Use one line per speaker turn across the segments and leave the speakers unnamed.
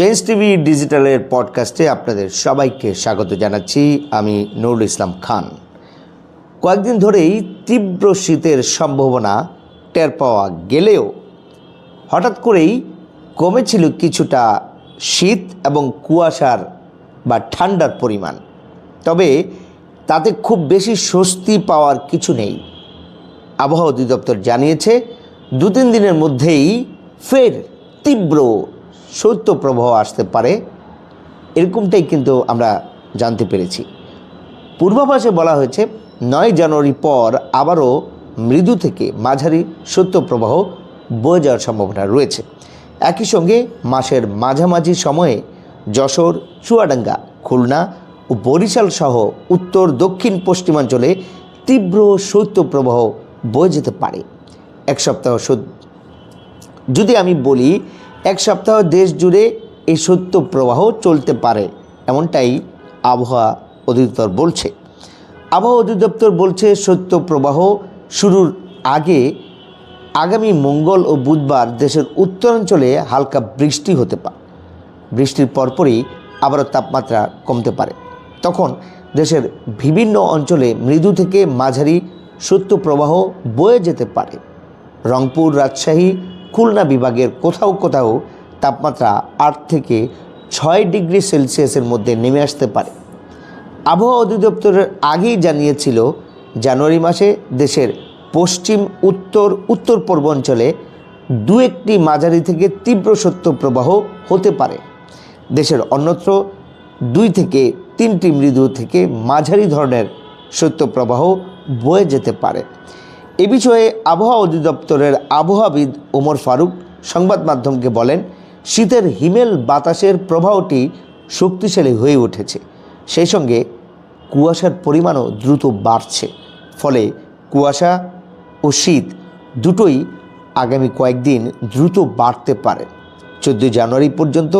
Change TV ডিজিটালের পডকাস্টে আপনাদের সবাইকে স্বাগত জানাচ্ছি। আমি নুরুল ইসলাম খান। কয়েকদিন ধরেই তীব্র শীতের সম্ভাবনা টের পাওয়া গেলেও হঠাৎ করেই কমেছিল কিছুটা শীত এবং কুয়াশার বা ঠান্ডার পরিমাণ। তবে তাতে খুব বেশি স্বস্তি পাওয়ার কিছু নেই। আবহাওয়া অধিদপ্তর জানিয়েছে দু তিন দিনের মধ্যেই ফের তীব্র শৈত্যপ্রবাহ আসতে পারে, এরকমটাই কিন্তু আমরা জানতে পেরেছি। পূর্বাভাসে বলা হয়েছে, নয় জানুয়ারি পর আবারও মৃদু থেকে মাঝারি শৈত্যপ্রবাহ বয়ে যাওয়ার সম্ভাবনা রয়েছে। একই সঙ্গে মাসের মাঝামাঝি সময়ে যশোর, চুয়াডাঙ্গা, খুলনা ও বরিশাল সহ উত্তর, দক্ষিণ, পশ্চিমাঞ্চলে তীব্র শৈত্যপ্রবাহ বয়ে যেতে পারে। এক সপ্তাহ যদি আমি বলি এক সপ্তাহ দেশ জুড়ে এই সত্য প্রবাহ চলতে পারে, এমনটাই আবহাওয়া অধিদপ্তর বলছে। আবহাওয়া অধিদপ্তর বলছে সত্য প্রবাহ শুরুর আগে আগামী মঙ্গল ও বুধবার দেশের উত্তরাঞ্চলে হালকা বৃষ্টি হতে পারে। বৃষ্টির পরপরই আবারও তাপমাত্রা কমতে পারে। তখন দেশের বিভিন্ন অঞ্চলে মৃদু থেকে মাঝারি সত্য প্রবাহ বয়ে যেতে পারে। রংপুর, রাজশাহী খুলনা বিভাগের কোথাও কোথাও তাপমাত্রা আট থেকে ছয় ডিগ্রি সেলসিয়াসের মধ্যে নেমে আসতে পারে। আবহাওয়া অধিদপ্তরের আগেই জানিয়েছিল, জানুয়ারি মাসে দেশের পশ্চিম, উত্তর উত্তর পূর্বাঞ্চলে দু একটি মাঝারি থেকে তীব্র শৈত্যপ্রবাহ হতে পারে। দেশের অন্যত্র দুই থেকে তিনটি মৃদু থেকে মাঝারি ধরনের শৈত্যপ্রবাহ বয়ে যেতে পারে। এ বিষয়ে আবহাওয়া অধিদপ্তরের আবহাওয়াবিদ ওমর ফারুক সংবাদ মাধ্যমকে বলেন, শীতের হিমেল বাতাসের প্রবাহটি শক্তিশালী হয়ে উঠেছে। সেই সঙ্গে কুয়াশার পরিমাণও দ্রুত বাড়ছে। ফলে কুয়াশা ও শীত দুটোই আগামী কয়েকদিন দ্রুত বাড়তে পারে। চোদ্দোই জানুয়ারি পর্যন্ত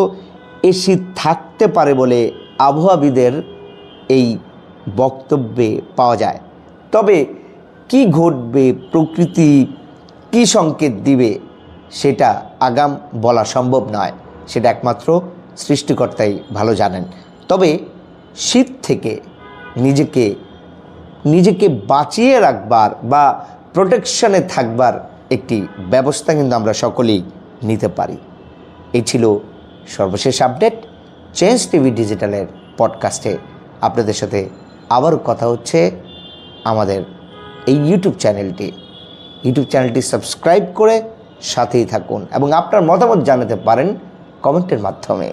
এ শীত থাকতে পারে বলে আবহাওয়াবিদের এই বক্তব্যে পাওয়া যায়। তবে কি ঘটবে, প্রকৃতি কি সংকেত দিবে, সেটা আগাম বলা সম্ভব নয়। সেটা একমাত্র সৃষ্টিকর্তাই ভালো জানেন। তবে শীত থেকে নিজেকে নিজেকে বাঁচিয়ে রাখবার বা প্রোটেকশনে থাকবার একটি ব্যবস্থা কিন্তু আমরা সকলেই নিতে পারি। এই ছিল সর্বশেষ আপডেট চেঞ্জ টিভি ডিজিটালের পডকাস্টে আপনাদের সাথে আবারও কথা হচ্ছে আমাদের এই ইউটিউব চ্যানেলটি ইউটিউব চ্যানেলটি সাবস্ক্রাইব করে সাথেই থাকুন এবং আপনার মতামত জানাতে পারেন কমেন্টের মাধ্যমে।